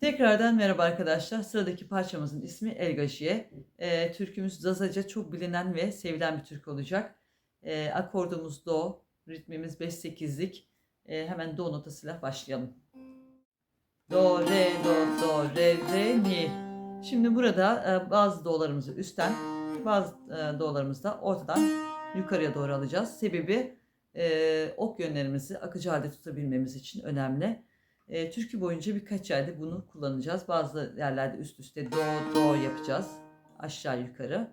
Tekrardan merhaba arkadaşlar. Sıradaki parçamızın ismi El Gajiye. Ee, türkümüz Zazaca çok bilinen ve sevilen bir türkü olacak. Ee, akordumuz Do, ritmimiz 5-8'lik. Ee, hemen Do notasıyla başlayalım. Do, re, do, do, re, re, mi. Şimdi burada e, bazı do'larımızı üstten, bazı e, do'larımızı da ortadan yukarıya doğru alacağız. Sebebi e, ok yönlerimizi akıcı halde tutabilmemiz için önemli. E, türkü boyunca birkaç yerde bunu kullanacağız. Bazı yerlerde üst üste do do yapacağız. Aşağı yukarı.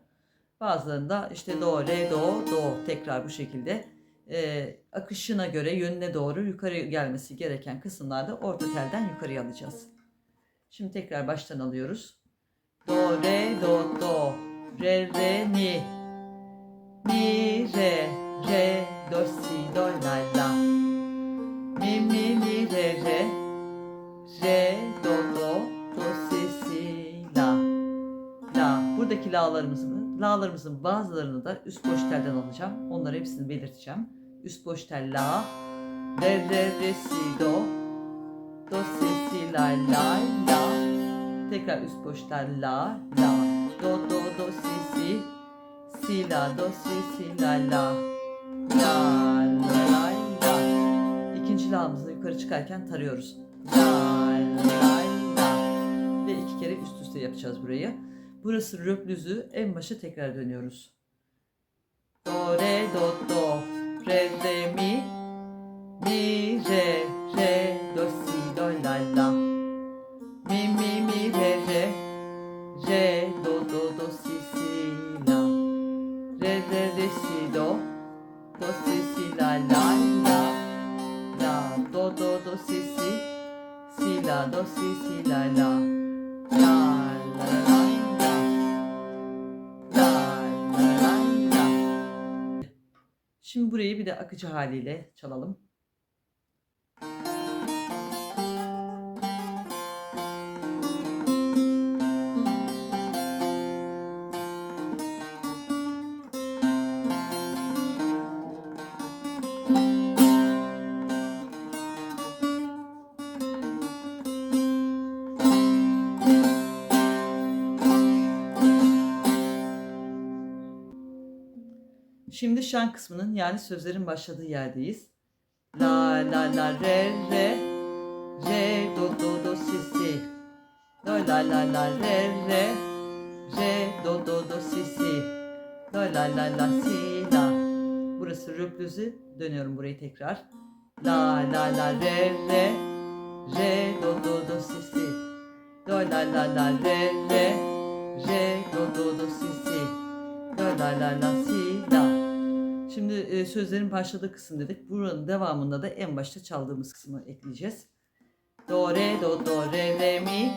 Bazılarında işte do re do do tekrar bu şekilde e, akışına göre yönüne doğru yukarı gelmesi gereken kısımlarda orta telden yukarıya alacağız. Şimdi tekrar baştan alıyoruz. Do re do do re re mi buradaki la'larımızın la'larımızın bazılarını da üst boş telden alacağım. Onları hepsini belirteceğim. Üst boş tel la re re re si do. Do si si la la la. Tekrar üst boş tel la la. Do do do si si. Si la do si si la la. La la la İkinci la'mızı yukarı çıkarken tarıyoruz. La la la. Ve iki kere üst üste yapacağız burayı. Burası röplüzü en başa tekrar dönüyoruz. Do re do do. Re re mi. Mi re re do si do la la. Mi mi mi re re. Re do do do si si la. Re re re si do. Do si si la la la. La do do do si si. Si la do si si la la Şimdi burayı bir de akıcı haliyle çalalım. Şimdi şan kısmının yani sözlerin başladığı yerdeyiz. La la la re re re do do do si si do la la la re re re do do do si si do la la la si la Burası röplüzü. Dönüyorum burayı tekrar. La la la re re re do do do si si do la la la re re re do do do si si do la la la si la Şimdi e, sözlerin başladığı kısım dedik. Buranın devamında da en başta çaldığımız kısmı ekleyeceğiz. Do re do do re re mi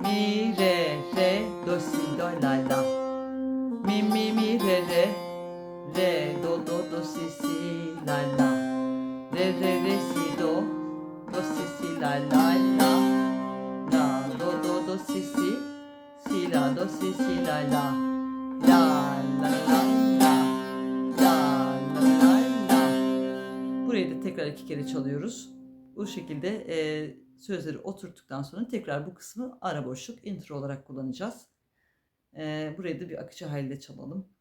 mi re re do si do la la mi mi mi re re re do do do si si la la re re re si do do si si la la la la do do do si si si la do si si la la tekrar iki kere çalıyoruz. Bu şekilde e, sözleri oturttuktan sonra tekrar bu kısmı ara boşluk intro olarak kullanacağız. E, burayı da bir akıcı halde çalalım.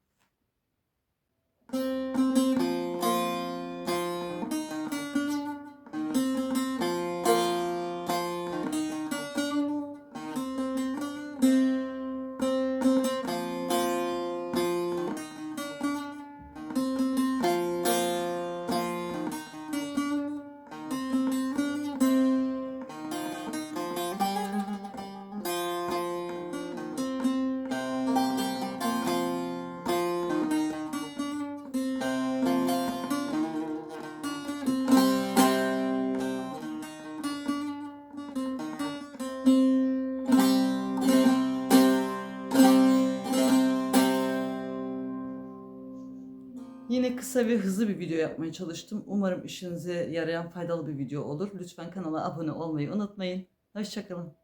Yine kısa ve hızlı bir video yapmaya çalıştım. Umarım işinize yarayan faydalı bir video olur. Lütfen kanala abone olmayı unutmayın. Hoşçakalın.